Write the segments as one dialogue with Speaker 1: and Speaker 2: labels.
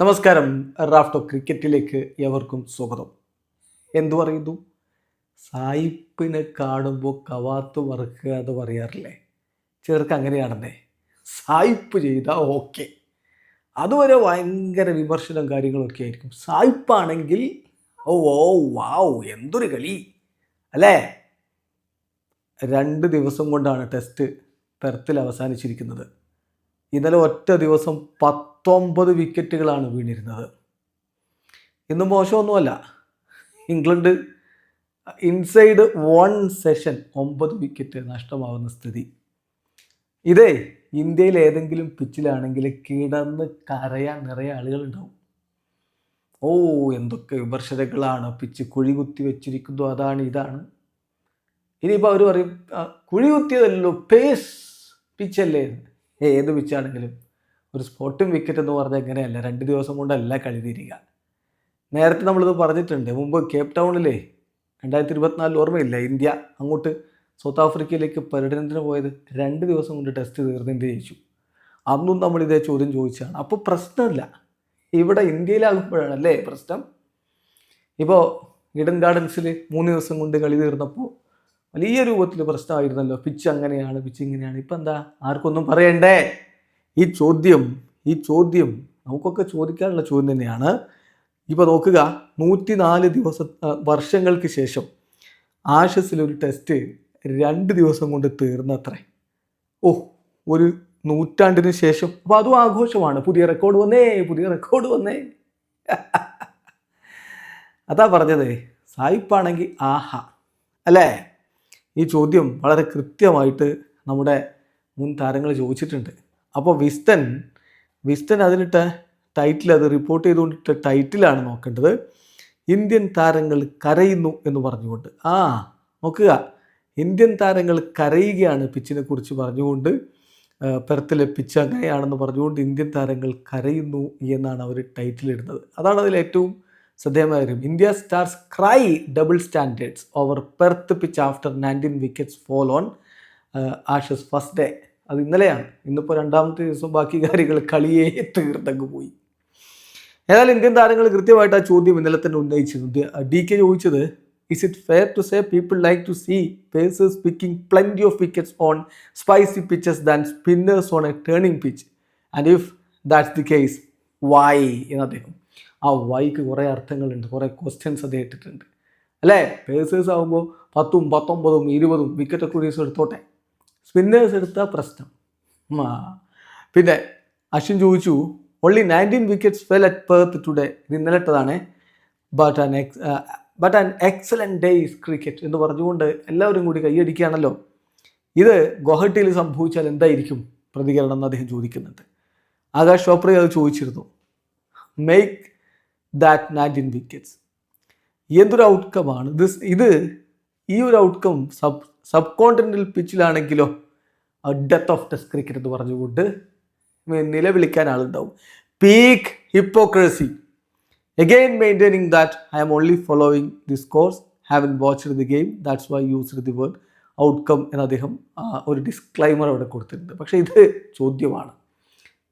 Speaker 1: നമസ്കാരം. റാഫ്റ്റോ ക്രിക്കറ്റിലേക്ക് എവർക്കും സ്വാഗതം. എന്തു പറയുന്നു? സായിപ്പിനെ കാണുമ്പോൾ കവാത്ത് വറുക്കുക എന്ന് പറയാറില്ലേ? ചിലർക്ക് അങ്ങനെയാണെന്നേ. സായിപ്പ് ചെയ്താൽ ഓക്കെ. അതുവരെ ഭയങ്കര വിമർശനം കാര്യങ്ങളൊക്കെ ആയിരിക്കും. സായിപ്പാണെങ്കിൽ ഓ ഓ വാവ് എന്തൊരു കളി. അല്ലേ? രണ്ട് ദിവസം കൊണ്ടാണ് ടെസ്റ്റ് തരത്തിൽ അവസാനിച്ചിരിക്കുന്നത്. ഇന്നലെ ഒറ്റ ദിവസം പത്തൊമ്പത് വിക്കറ്റുകളാണ് വീണിരുന്നത്. ഇന്നും മോശമൊന്നുമല്ല. ഇംഗ്ലണ്ട് ഇൻസൈഡ് വൺ സെഷൻ ഒമ്പത് വിക്കറ്റ് നഷ്ടമാവുന്ന സ്ഥിതി. ഇതേ ഇന്ത്യയിൽ ഏതെങ്കിലും പിച്ചിലാണെങ്കിൽ കിടന്ന് കരയാൻ നിറയെ ആളുകളുണ്ടാവും. ഓ എന്തൊക്കെ വിമർശനങ്ങളാണ്. പിച്ച് കുഴി കുത്തി വെച്ചിരിക്കുന്നു. അതാണ് ഇതാണ്. ഇനിയിപ്പോൾ അവർ പറയും "ആ, കുഴി കുത്തിയതല്ലോ പേസ് പിച്ചല്ലേ ഏത് പിച്ചാണെങ്കിലും ഒരു സ്പോട്ടും വിക്കറ്റ് എന്ന് പറഞ്ഞാൽ എങ്ങനെയല്ല രണ്ട് ദിവസം കൊണ്ടല്ല കളി തീരുക. നേരത്തെ നമ്മളിത് പറഞ്ഞിട്ടുണ്ട് മുമ്പ് കേപ്പ് ടൗണിലെ രണ്ടായിരത്തി ഇരുപത്തിനാലിൽ ഓർമ്മയില്ല ഇന്ത്യ അങ്ങോട്ട് സൗത്ത് ആഫ്രിക്കയിലേക്ക് പര്യടനത്തിന് പോയത് രണ്ട് ദിവസം കൊണ്ട് ടെസ്റ്റ് തീർന്ന് ഇന്ത്യ ജയിച്ചു. അന്നും നമ്മൾ ഇതേ ചോദ്യം ചോദിച്ചതാണ്. അപ്പോൾ പ്രശ്നമില്ല. ഇവിടെ ഇന്ത്യയിലാകുമ്പോഴാണ് അല്ലേ പ്രശ്നം ഇപ്പോൾ ഇഡൻ ഗാർഡൻസിൽ മൂന്ന് ദിവസം കൊണ്ട് കളി തീർന്നപ്പോൾ വലിയ രൂപത്തിൽ പ്രശ്നമായിരുന്നല്ലോ. പിച്ച് അങ്ങനെയാണ് പിച്ച് ഇങ്ങനെയാണ്. ഇപ്പം എന്താ? ആർക്കൊന്നും പറയണ്ടേ? ഈ ചോദ്യം ഈ ചോദ്യം നമുക്കൊക്കെ ചോദിക്കാനുള്ള ചോദ്യം തന്നെയാണ്. ഇപ്പോൾ നോക്കുക നൂറ്റി നാല് ദിവസ വർഷങ്ങൾക്ക് ശേഷം ആഷസിലൊരു ടെസ്റ്റ് രണ്ട് ദിവസം കൊണ്ട് തീർന്നത്രേ. ഓ ഒരു നൂറ്റാണ്ടിന് ശേഷം. അപ്പോൾ അതും ആഘോഷമാണ്. പുതിയ റെക്കോർഡ് വന്നേ പുതിയ റെക്കോർഡ് വന്നേ. അതാ പറഞ്ഞത് സായിപ്പാണെങ്കിൽ ആഹാ. അല്ലേ? ഈ ചോദ്യം വളരെ കൃത്യമായിട്ട് നമ്മുടെ മുൻ താരങ്ങൾ ചോദിച്ചിട്ടുണ്ട്. അപ്പോൾ വിസ്റ്റൻ വിസ്റ്റൻ അതിനിട്ട ടൈറ്റിൽ അത് റിപ്പോർട്ട് ചെയ്തുകൊണ്ടിട്ട ടൈറ്റിലാണ് നോക്കേണ്ടത്. ഇന്ത്യൻ താരങ്ങൾ കരയുന്നു എന്ന് പറഞ്ഞുകൊണ്ട്. ആ നോക്കുക. ഇന്ത്യൻ താരങ്ങൾ കരയുകയാണ് പിച്ചിനെ കുറിച്ച് പറഞ്ഞുകൊണ്ട്. പെർത്തിലെ പിച്ച് അങ്ങനെയാണെന്ന് പറഞ്ഞുകൊണ്ട് ഇന്ത്യൻ താരങ്ങൾ കരയുന്നു എന്നാണ് അവർ ടൈറ്റിൽ ഇടുന്നത്. അതാണ് അതിൽ ഏറ്റവും ശ്രദ്ധേയമായ കാര്യം India stars cry double standards over Perth pitch after nineteen wickets fall on Ashes first day. അത് ഇന്നലെയാണ്. ഇന്നിപ്പോൾ രണ്ടാമത്തെ ദിവസം ബാക്കി കാര്യങ്ങൾ കളിയേ തീർത്തങ്ങ് പോയി. ഏതായാലും ഇന്ത്യൻ താരങ്ങൾ കൃത്യമായിട്ട് ആ ചോദ്യം ഇന്നലെ തന്നെ ഉന്നയിച്ചിരുന്നു. ഡി കെ ചോദിച്ചത് is it fair to say people like to see pacers picking plenty of wickets on spicy pitches than spinners on a turning pitch and if that's the case why എന്ന് അദ്ദേഹം ആ വൈക്ക് കുറേ അർത്ഥങ്ങളുണ്ട് കുറേ questions അത് ഇട്ടിട്ടുണ്ട് അല്ലേ? പേഴ്സേഴ്സ് ആകുമ്പോൾ പത്തും പത്തൊമ്പതും ഇരുപതും വിക്കറ്റൊക്കെ ഒരു എടുത്തോട്ടെ. സ്പിന്നേഴ്സ് എടുത്ത പ്രശ്നം. പിന്നെ അശ്വിൻ ചോദിച്ചു only nineteen wickets fell at Perth today ഇത് ഇന്നലെട്ടതാണ് but an ex but an excellent day is cricket എന്ന് പറഞ്ഞുകൊണ്ട് എല്ലാവരും കൂടി കൈയടിക്കുകയാണല്ലോ. ഇത് ഗുവാഹട്ടിയിൽ സംഭവിച്ചാൽ എന്തായിരിക്കും പ്രതികരണം എന്ന് അദ്ദേഹം ചോദിക്കുന്നുണ്ട്. ആകാശ് ചോപ്ര അത് ചോദിച്ചിരുന്നു. മേക്ക് ദാറ്റ് നയന്റീൻ വിക്കറ്റ്സ് എന്തൊരു ഔട്ട്കമാണ് ദിസ് ഇത് ഈ ഒരു ഔട്ട്കം സബ് സബ് കോണ്ടിനെന്റൽ പിച്ചിലാണെങ്കിലോ ഡെത്ത് ഓഫ് ടെസ്റ്റ് ക്രിക്കറ്റ് എന്ന് പറഞ്ഞുകൊണ്ട് നിലവിളിക്കാൻ ആളുണ്ടാവും. Peak hypocrisy again maintaining that I am only following discourse watched the game, that's why I used the word outcome എന്ന് അദ്ദേഹം ആ, ഒരു ഡിസ്ക്ലൈമർ അവിടെ കൊടുത്തിട്ടുണ്ട്. പക്ഷേ ഇത് ചോദ്യമാണ്.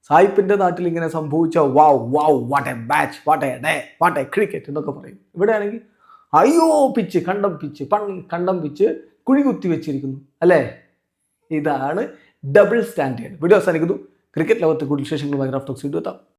Speaker 1: സായിപ്പിന്റെ നാട്ടിൽ ഇങ്ങനെ സംഭവിച്ച wow wow what a match what a day what a cricket എന്നൊക്കെ പറയും. ഇവിടെ ആണെങ്കിൽ അയ്യോ പിച്ച് കണ്ടം പിച്ച് പൺ കണ്ടം പിച്ച് കുഴി കുത്തി വെച്ചിരിക്കുന്നു അല്ലേ? ഇതാണ് ഡബിൾ സ്റ്റാൻഡേർഡ് വീഡിയോ അവസാനിക്കുന്നു. ക്രിക്കറ്റ് ലോകത്തെ കൂടുതൽ വിശേഷങ്ങളുമായി റാഫ്റ്റോക്സ് വീഡിയോ എത്താം.